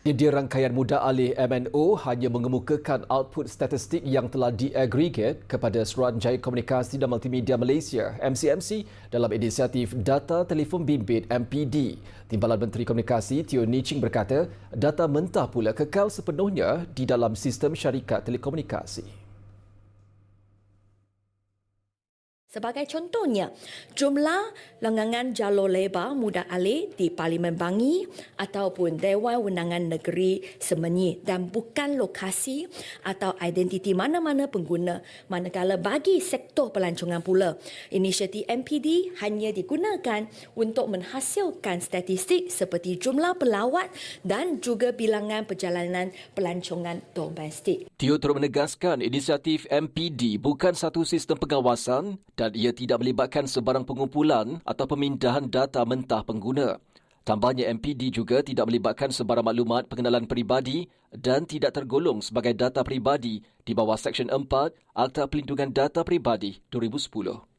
Dia rangkaian muda alih MNO hanya mengemukakan output statistik yang telah diagregate kepada Suruhanjaya Komunikasi dan Multimedia Malaysia MCMC dalam inisiatif Data Telefon Bimbit MPD. Timbalan Menteri Komunikasi Teo Niching berkata, data mentah pula kekal sepenuhnya di dalam sistem syarikat telekomunikasi. Sebagai contohnya, jumlah lengangan jalur lebar muda alih di Parlimen Bangi ataupun Dewan Wenangan Negeri Semenyi dan bukan lokasi atau identiti mana-mana pengguna manakala bagi sektor pelancongan pula. Inisiatif MPD hanya digunakan untuk menghasilkan statistik seperti jumlah pelawat dan juga bilangan perjalanan pelancongan domestik. Tio menegaskan inisiatif MPD bukan satu sistem pengawasan dan ia tidak melibatkan sebarang pengumpulan atau pemindahan data mentah pengguna. Tambahnya MPD juga tidak melibatkan sebarang maklumat pengenalan peribadi dan tidak tergolong sebagai data peribadi di bawah Seksyen 4 Akta Pelindungan Data Peribadi 2010.